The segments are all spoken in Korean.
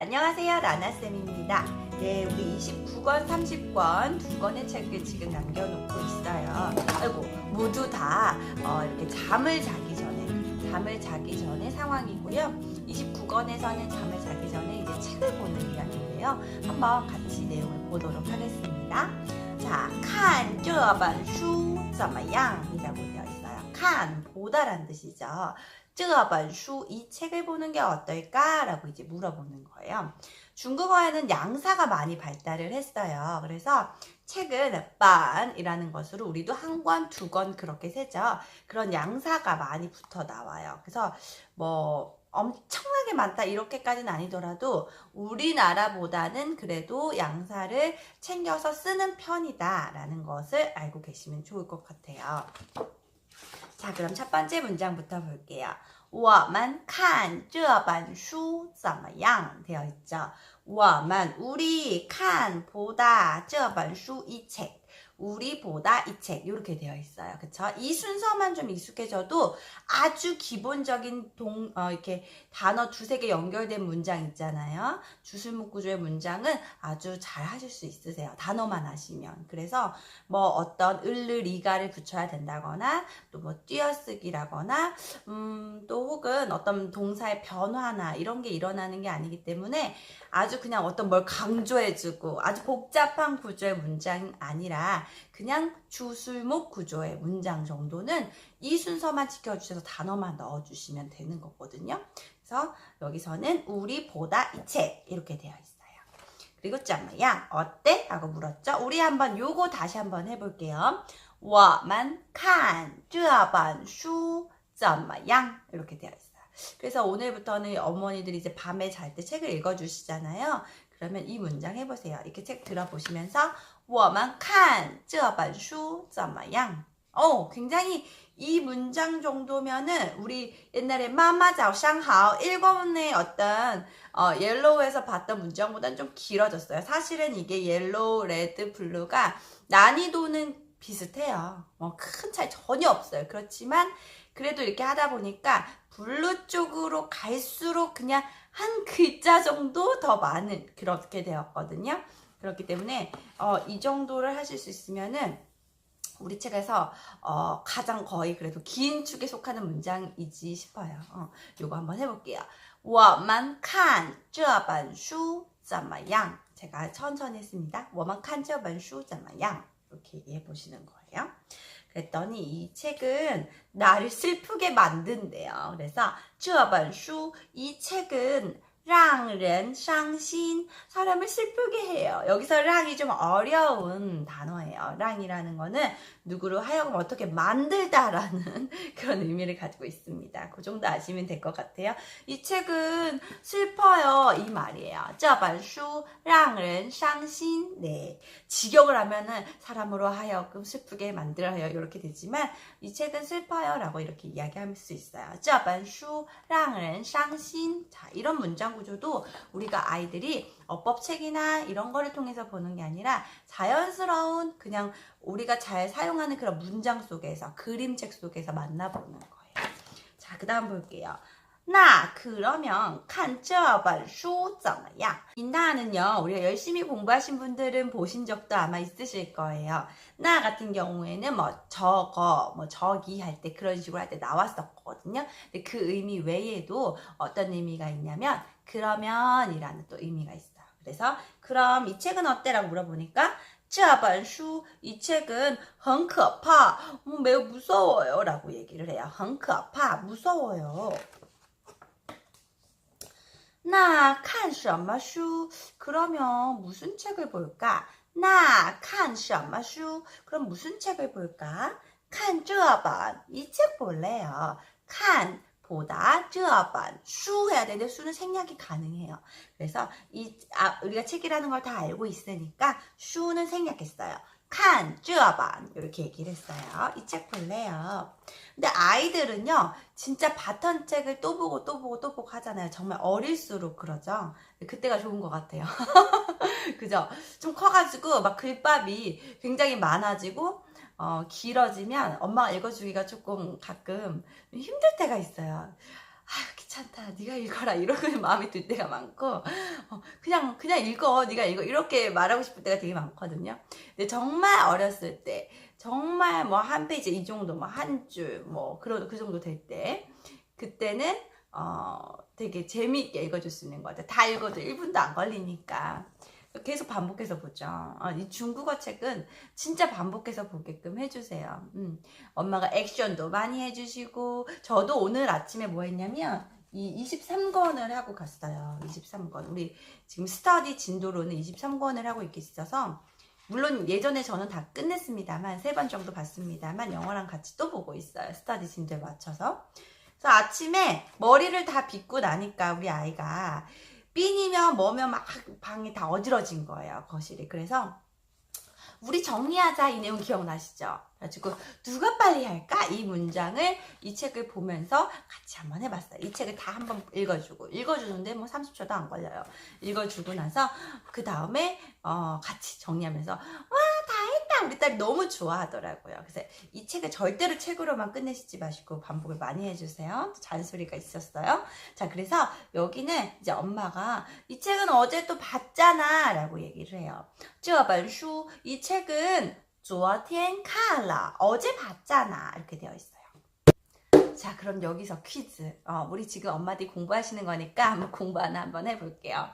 안녕하세요. 라나쌤입니다. 네, 우리 29권, 30권 두 권의 책을 지금 남겨놓고 있어요. 아이고, 모두 다 어, 이렇게 잠을 자기 전에, 잠을 자기 전에 상황이고요. 29권에서는 잠을 자기 전에 이제 책을 보는 이야기인데요. 한번 같이 내용을 보도록 하겠습니다. 자, 看这本书怎么样? 이라고 되어 있어요. 看, 보다란 뜻이죠. 这本书, 이 책을 보는 게 어떨까? 라고 이제 물어보는 거예요. 중국어에는 양사가 많이 발달을 했어요. 그래서 책은 반이라는 것으로 우리도 한 권, 두 권 그렇게 세죠. 그런 양사가 많이 붙어 나와요. 그래서 뭐 엄청나게 많다 이렇게까지는 아니더라도 우리나라보다는 그래도 양사를 챙겨서 쓰는 편이다라는 것을 알고 계시면 좋을 것 같아요. 자, 그럼 첫 번째 문장부터 볼게요. 我们看这本书怎么样? 되어 있죠. 我们 우리 看 보다 这本书 이 책. 우리 보다 이 책 이렇게 되어 있어요. 그쵸? 이 순서만 좀 익숙해져도 아주 기본적인 동 어, 이렇게 단어 두세 개 연결된 문장 있잖아요. 주술목 구조의 문장은 아주 잘 하실 수 있으세요. 단어만 아시면. 그래서 뭐 어떤 을르 리가를 붙여야 된다거나 또 뭐 띄어쓰기라거나 음, 또 혹은 어떤 동사의 변화나 이런 게 일어나는 게 아니기 때문에 아주 그냥 어떤 뭘 강조해주고 아주 복잡한 구조의 문장이 아니라 그냥 주술목 구조의 문장 정도는 이 순서만 지켜주셔서 단어만 넣어주시면 되는 거거든요. 그래서 여기서는 우리 보다 이 책 이렇게 되어 있어요. 그리고 짬마야 어때? 라고 물었죠. 우리 한번 요거 다시 한번 해볼게요. 我们看这本书怎么样? 이렇게 되어 있어요. 그래서 오늘부터는 어머니들이 이제 밤에 잘 때 책을 읽어주시잖아요. 그러면 이 문장 해보세요. 이렇게 책 들어보시면서 我们看这本书怎么样? 어, 굉장히 이 문장 정도면은 우리 옛날에 마마 자오샹하오 일본의 어떤 어, 옐로우에서 봤던 문장보다는 좀 길어졌어요. 사실은 이게 옐로우, 레드, 블루가 난이도는 비슷해요. 뭐 큰 차이 전혀 없어요. 그렇지만 그래도 이렇게 하다 보니까 블루 쪽으로 갈수록 그냥 한 글자 정도 더 많은 그렇게 되었거든요. 그렇기 때문에 어, 이 정도를 하실 수 있으면은 우리 책에서 어, 가장 거의 그래도 긴 축에 속하는 문장이지 싶어요. 어, 요거 한번 해볼게요. 我们看这本书怎么样? 제가 천천히 했습니다. 我们看这本书怎么样? 이렇게 얘기해 보시는 거예요. 그랬더니 이 책은 나를 슬프게 만든대요. 그래서 这本书, 이 책은 랑렌 상신 사람을 슬프게 해요. 여기서 랑이 좀 어려운 단어예요. 랑이라는 거는 누구로 하여금 어떻게 만들다라는 그런 의미를 가지고 있습니다. 그 정도 아시면 될 것 같아요. 이 책은 슬퍼요 이 말이에요. 저반수 랑렌 상신 네 직역을 하면은 사람으로 하여금 슬프게 만들어요 이렇게 되지만 이 책은 슬퍼요라고 이렇게 이야기할 수 있어요. 저반수 랑렌 상신 자 이런 문장 구조도 우리가 아이들이 어법책이나 이런 거를 통해서 보는 게 아니라 자연스러운 그냥 우리가 잘 사용하는 그런 문장 속에서 그림책 속에서 만나보는 거예요. 자, 그 다음 볼게요. 나 그러면 看这本书怎么样? 이 나는요. 우리가 열심히 공부하신 분들은 보신 적도 아마 있으실 거예요. 나 같은 경우에는 뭐 저거, 뭐 저기 할 때 그런 식으로 할 때 나왔었거든요. 근데 그 의미 외에도 어떤 의미가 있냐면 그러면이라는 또 의미가 있어요. 그래서 그럼 이 책은 어때라고 물어보니까 这本书, 이 책은 很可怕, 음, 매우 무서워요 라고 얘기를 해요. 很可怕, 무서워요. 那看什么书? 그러면 무슨 책을 볼까? 那看什么书? 그럼 무슨 책을 볼까? 看这本, 이 책 볼래요. 看 보다, 쯔어반, 수 해야 되는데 수는 생략이 가능해요. 그래서 이 아, 우리가 책이라는 걸 다 알고 있으니까 수는 생략했어요. 칸, 쯔어반 이렇게 얘기를 했어요. 이 책 볼래요. 근데 아이들은요. 진짜 바턴 책을 또 보고 또 보고 또 보고 하잖아요. 정말 어릴수록 그러죠. 그때가 좋은 것 같아요. 그죠? 좀 커가지고 막 글밥이 굉장히 많아지고 어, 길어지면 엄마가 읽어주기가 조금 가끔 힘들 때가 있어요. 아 귀찮다. 네가 읽어라. 이런 마음이 들 때가 많고 어, 그냥 그냥 읽어. 네가 읽어. 이렇게 말하고 싶을 때가 되게 많거든요. 근데 정말 어렸을 때 정말 뭐 한 페이지 이 정도 뭐 한 줄 뭐 그런 그 정도 될 때 그때는 어 되게 재미있게 읽어줄 수 있는 것 같아요. 다 읽어도 1분도 안 걸리니까 계속 반복해서 보죠. 아, 이 중국어 책은 진짜 반복해서 보게끔 해주세요. 음, 엄마가 액션도 많이 해주시고, 저도 오늘 아침에 뭐 했냐면, 이 23권을 하고 갔어요. 23권. 우리 지금 스터디 진도로는 23권을 하고 있어서, 물론 예전에 저는 다 끝냈습니다만, 세 번 정도 봤습니다만, 영어랑 같이 또 보고 있어요. 스터디 진도에 맞춰서. 그래서 아침에 머리를 다 빗고 나니까 우리 아이가 삔이면 뭐면 막 방이 다 어지러진 거예요 거실이 그래서 우리 정리하자 이 내용 기억나시죠? 그래가지고 누가 빨리 할까? 이 문장을 이 책을 보면서 같이 한번 해봤어요. 이 책을 다 한번 읽어주고 읽어주는데 뭐 30초도 안 걸려요. 읽어주고 나서 그 다음에 어, 같이 정리하면서 와다 했다 우리 딸이 너무 좋아하더라고요. 그래서 이 책을 절대로 책으로만 끝내시지 마시고 반복을 많이 해주세요. 잔소리가 있었어요. 자 그래서 여기는 이제 엄마가 이 책은 어제 또 봤잖아 라고 얘기를 해요. 这本书이 책은 昨天看了 어제 봤잖아 이렇게 되어 있어요. 자 그럼 여기서 퀴즈. 어, 우리 지금 엄마들이 공부하시는 거니까 한번 공부 하나 한번 해볼게요.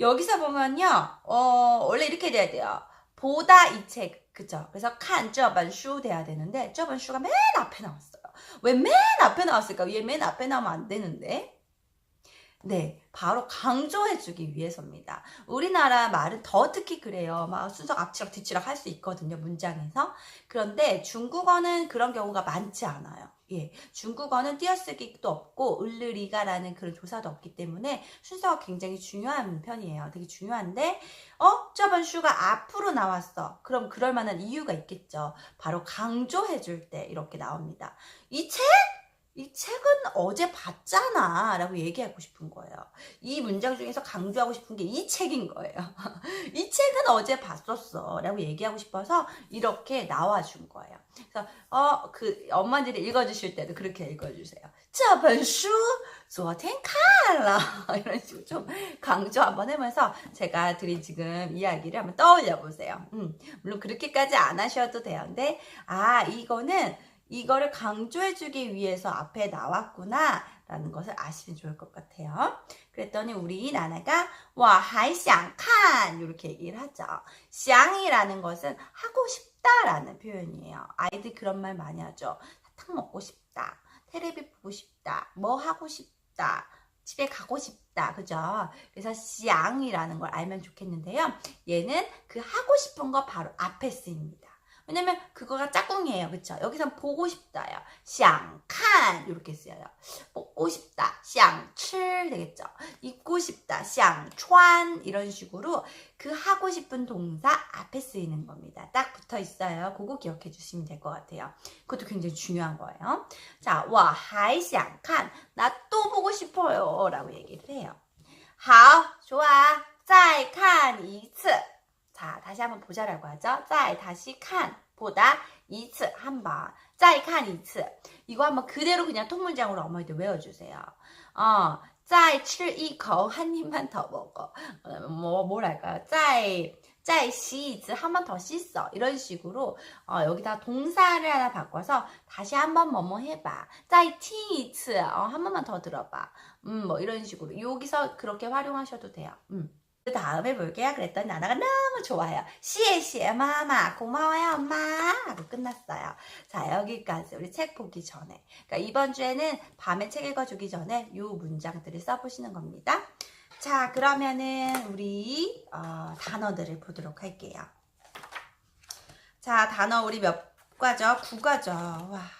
여기서 보면요, 어, 원래 이렇게 돼야 돼요. 보다 이 책, 그쵸? 그래서 칸 저번슈 돼야 되는데 저번슈가 맨 앞에 나왔어요. 왜 맨 앞에 나왔을까? 얘 맨 앞에 나오면 안 되는데. 네, 바로 강조해주기 위해서입니다. 우리나라 말은 더 특히 그래요. 막 순서 앞치락 뒤치락 할 수 있거든요, 문장에서. 그런데 중국어는 그런 경우가 많지 않아요. 예, 중국어는 띄어쓰기도 없고 을르리가라는 그런 조사도 없기 때문에 순서가 굉장히 중요한 편이에요. 되게 중요한데 어? 저번 슈가 앞으로 나왔어. 그럼 그럴 만한 이유가 있겠죠. 바로 강조해 줄 때 이렇게 나옵니다. 이 책? 이 책은 어제 봤잖아 라고 얘기하고 싶은 거예요. 이 문장 중에서 강조하고 싶은 게 이 책인 거예요. 이 책은 어제 봤었어 라고 얘기하고 싶어서 이렇게 나와준 거예요. 그래서 어 그 엄마들이 읽어주실 때도 그렇게 읽어주세요. 저번슈 소텐칼라 이런 식으로 좀 강조 한번 해면서 제가 드린 지금 이야기를 한번 떠올려 보세요. 음, 물론 그렇게까지 안 하셔도 되는데 아 이거는 이거를 강조해주기 위해서 앞에 나왔구나 라는 것을 아시면 좋을 것 같아요. 그랬더니 우리 나나가 와 하이샹칸 이렇게 얘기를 하죠. 샹이라는 것은 하고 싶다라는 표현이에요. 아이들 그런 말 많이 하죠. 사탕 먹고 싶다. 테레비 보고 싶다. 뭐 하고 싶다. 집에 가고 싶다. 그죠? 그래서 샹이라는 걸 알면 좋겠는데요. 얘는 그 하고 싶은 거 바로 앞에 쓰입니다. 왜냐면 그거가 짝꿍이에요. 그쵸? 여기선 보고 싶다요. 想看 이렇게 쓰여요. 보고 싶다. 想吃 되겠죠? 입고 싶다. 想穿 이런 식으로 그 하고 싶은 동사 앞에 쓰이는 겁니다. 딱 붙어 있어요. 그거 기억해 주시면 될 것 같아요. 그것도 굉장히 중요한 거예요. 자, 我还想看. 나 또 보고 싶어요. 라고 얘기를 해요. 好, 좋아. 再看一次. 자, 다시 한번 보자라고 하죠. 자, 다시 칸 보다 이츠 한번. 짜이 칸 2츠. 이거 한번 그대로 그냥 통문장으로 어머니들 외워주세요. 어, 짜이 7이거한 입만 더 먹어. 뭐, 뭐랄까요. 짜이, 짜이 시즈 한번 더 씻어. 이런 식으로, 어, 여기다 동사를 하나 바꿔서 다시 한번 뭐뭐 해봐. 짜이 팅이츠. 어, 한 번만 더 들어봐. 음, 뭐 이런 식으로. 여기서 그렇게 활용하셔도 돼요. 음. 그 다음에 볼게요. 그랬더니 나나가 너무 좋아요. 시에 시에 마마 고마워요 엄마 하고 끝났어요. 자 여기까지 우리 책 보기 전에 그러니까 이번 주에는 밤에 책 읽어주기 전에 이 문장들을 써보시는 겁니다. 자 그러면은 우리 어, 단어들을 보도록 할게요. 자 단어 우리 몇 과죠? 9과죠. 와.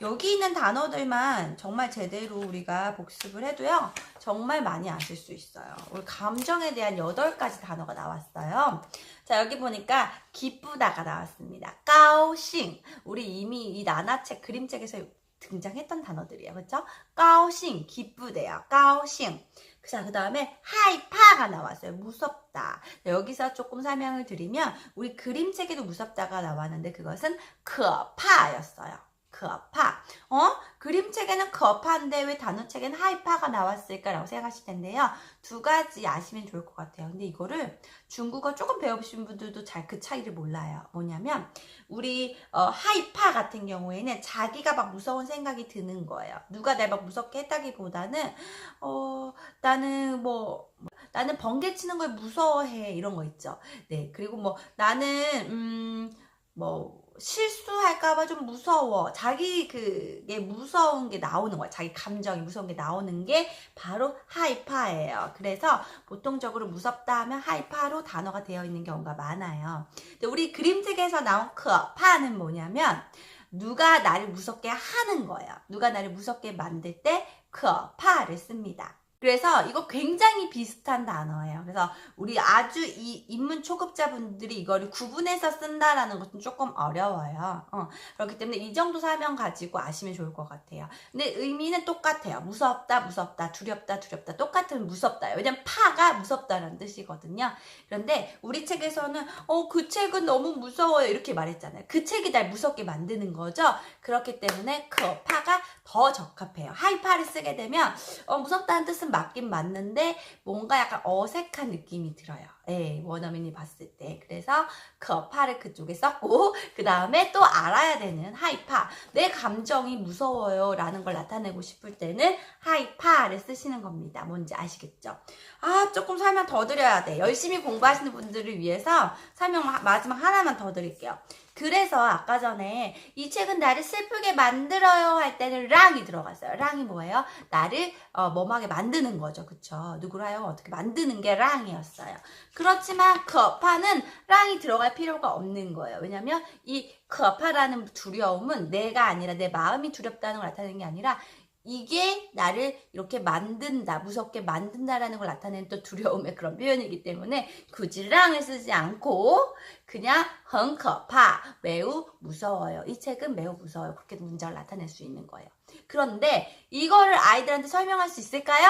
여기 있는 단어들만 정말 제대로 우리가 복습을 해도요, 정말 많이 아실 수 있어요. 우리 감정에 대한 8가지 단어가 나왔어요. 자, 여기 보니까 기쁘다가 나왔습니다. 까오싱. 우리 이미 이 나나책 그림책에서 등장했던 단어들이에요. 그렇죠? 까오싱, 기쁘대요. 까오싱. 자, 그 다음에 하이파가 나왔어요. 무섭다. 여기서 조금 설명을 드리면 우리 그림책에도 무섭다가 나왔는데 그것은 크파였어요. 그파. 어? 그림책에는 그파인데 왜 단어책에는 하이파가 나왔을까라고 생각하실 텐데요. 두 가지 아시면 좋을 것 같아요. 근데 이거를 중국어 조금 배워보신 분들도 잘 그 차이를 몰라요. 뭐냐면 우리 어, 하이파 같은 경우에는 자기가 막 무서운 생각이 드는 거예요. 누가 날 막 무섭게 했다기보다는 어 나는 뭐 나는 번개 치는 걸 무서워해 이런 거 있죠. 네 그리고 뭐 나는 음뭐 실수할까봐 좀 무서워. 자기 그게 무서운 게 나오는 거야. 자기 감정이 무서운 게 나오는 게 바로 하이파예요. 그래서 보통적으로 무섭다 하면 하이파로 단어가 되어 있는 경우가 많아요. 근데 우리 그림책에서 나온 크 파는 뭐냐면 누가 나를 무섭게 하는 거예요. 누가 나를 무섭게 만들 때 크 파를 씁니다. 그래서 이거 굉장히 비슷한 단어예요. 그래서 우리 아주 이 입문 초급자분들이 이거를 구분해서 쓴다라는 것은 조금 어려워요. 어, 그렇기 때문에 이 정도 설명 가지고 아시면 좋을 것 같아요. 근데 의미는 똑같아요. 무섭다, 무섭다, 두렵다, 두렵다. 똑같은 무섭다요. 왜냐면 파가 무섭다라는 뜻이거든요. 그런데 우리 책에서는 어, 그 책은 너무 무서워요. 이렇게 말했잖아요. 그 책이 날 무섭게 만드는 거죠. 그렇기 때문에 그 파가 더 적합해요. 하이파를 쓰게 되면 어, 무섭다는 뜻은 맞긴 맞는데 뭔가 약간 어색한 느낌이 들어요. 예, 원어민이 봤을 때. 그래서 그 파를 그쪽에 썼고 그 다음에 또 알아야 되는 하이파. 내 감정이 무서워요 라는 걸 나타내고 싶을 때는 하이파를 쓰시는 겁니다. 뭔지 아시겠죠? 아 조금 설명 더 드려야 돼. 열심히 공부하시는 분들을 위해서 설명 마지막 하나만 더 드릴게요. 그래서 아까 전에 이 책은 나를 슬프게 만들어요 할 때는 랑이 들어갔어요. 랑이 뭐예요? 나를 어, 멍하게 만드는 거죠. 그쵸? 누구라요? 어떻게 만드는 게 랑이었어요. 그렇지만 그파는 랑이 들어갈 필요가 없는 거예요. 왜냐면 이 그파라는 두려움은 내가 아니라 내 마음이 두렵다는 걸 나타내는 게 아니라 이게 나를 이렇게 만든다, 무섭게 만든다라는 걸 나타내는 또 두려움의 그런 표현이기 때문에 굳이 랑을 쓰지 않고 그냥 헝커파, 매우 무서워요. 이 책은 매우 무서워요. 그렇게 문장을 나타낼 수 있는 거예요. 그런데 이거를 아이들한테 설명할 수 있을까요?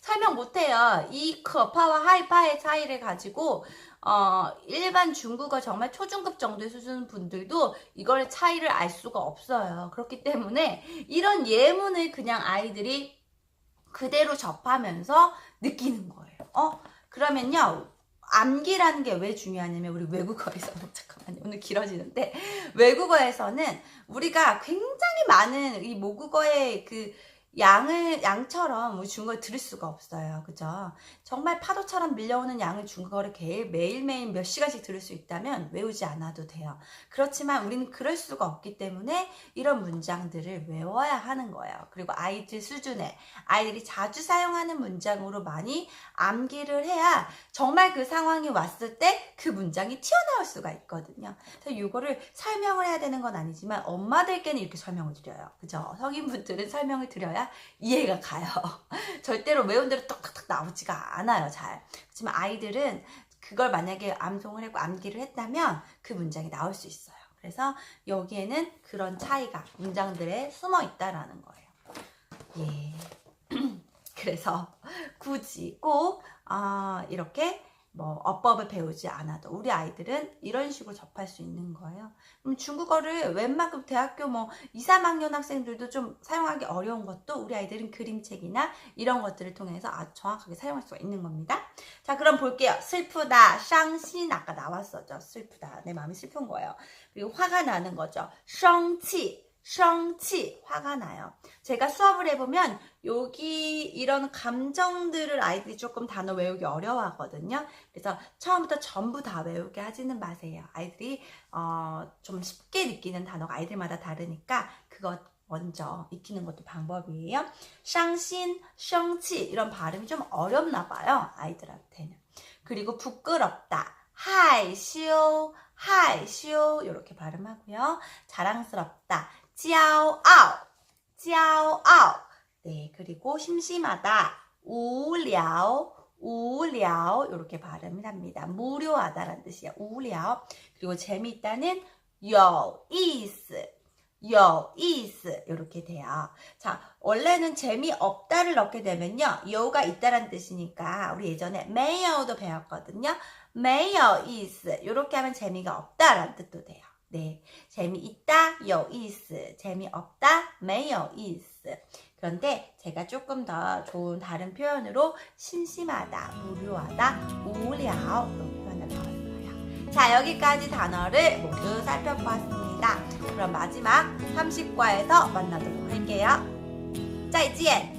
설명 못해요. 이 커파와 하이파의 차이를 가지고 어, 일반 중국어 정말 초중급 정도의 수준 분들도 이걸 차이를 알 수가 없어요. 그렇기 때문에 이런 예문을 그냥 아이들이 그대로 접하면서 느끼는 거예요. 어? 그러면요. 암기라는 게 왜 중요하냐면 우리 외국어에서는 잠깐만요. 오늘 길어지는데 외국어에서는 우리가 굉장히 많은 이 모국어의 그 양을 양처럼 우리 중국어를 들을 수가 없어요. 그죠? 정말 파도처럼 밀려오는 양을 중국어를 매일매일 몇 시간씩 들을 수 있다면 외우지 않아도 돼요. 그렇지만 우리는 그럴 수가 없기 때문에 이런 문장들을 외워야 하는 거예요. 그리고 아이들 수준에 아이들이 자주 사용하는 문장으로 많이 암기를 해야 정말 그 상황이 왔을 때 그 문장이 튀어나올 수가 있거든요. 그래서 이거를 설명을 해야 되는 건 아니지만 엄마들께는 이렇게 설명을 드려요. 그죠? 성인분들은 설명을 드려야 이해가 가요. 절대로 외운 대로 톡톡톡 나오지가 않아요, 잘. 그렇지만 아이들은 그걸 만약에 암송을 했고 암기를 했다면 그 문장이 나올 수 있어요. 그래서 여기에는 그런 차이가 문장들에 숨어 있다라는 거예요. 예. 그래서 굳이 꼭 아, 이렇게 뭐 어법을 배우지 않아도 우리 아이들은 이런 식으로 접할 수 있는 거예요. 그럼 중국어를 웬만큼 대학교 뭐 2, 3학년 학생들도 좀 사용하기 어려운 것도 우리 아이들은 그림책이나 이런 것들을 통해서 아주 정확하게 사용할 수가 있는 겁니다. 자, 그럼 볼게요. 슬프다, 쌍신 아까 나왔었죠. 슬프다. 내 마음이 슬픈 거예요. 그리고 화가 나는 거죠. 生气 성치 화가 나요. 제가 수업을 해보면 여기 이런 감정들을 아이들이 조금 단어 외우기 어려워하거든요. 그래서 처음부터 전부 다 외우게 하지는 마세요. 아이들이 어, 좀 쉽게 느끼는 단어가 아이들마다 다르니까 그것 먼저 익히는 것도 방법이에요. 쌍신, 성치 이런 발음이 좀 어렵나 봐요. 아이들한테는. 그리고 부끄럽다, 하이쇼, 하이쇼 이렇게 발음하고요. 자랑스럽다, 骄傲,骄傲. 네, 그리고 심심하다, 无聊,无聊 이렇게 발음을 합니다. 무료하다라는 뜻이에요. 无聊. 그리고 재미있다는 有意思,有意思 이렇게 돼요. 자, 원래는 재미없다를 넣게 되면요. 여우가 있다라는 뜻이니까 우리 예전에 没有도 배웠거든요. 没有意思 이렇게 하면 재미가 없다라는 뜻도 돼요. 네, 재미있다, 有意思, 재미없다, 没有意思. 그런데 제가 조금 더 좋은 다른 표현으로 심심하다, 무료하다, 无聊 이런 표현을 넣었어요. 자, 여기까지 단어를 모두 살펴보았습니다. 그럼 마지막 30과에서 만나도록 할게요. 再见!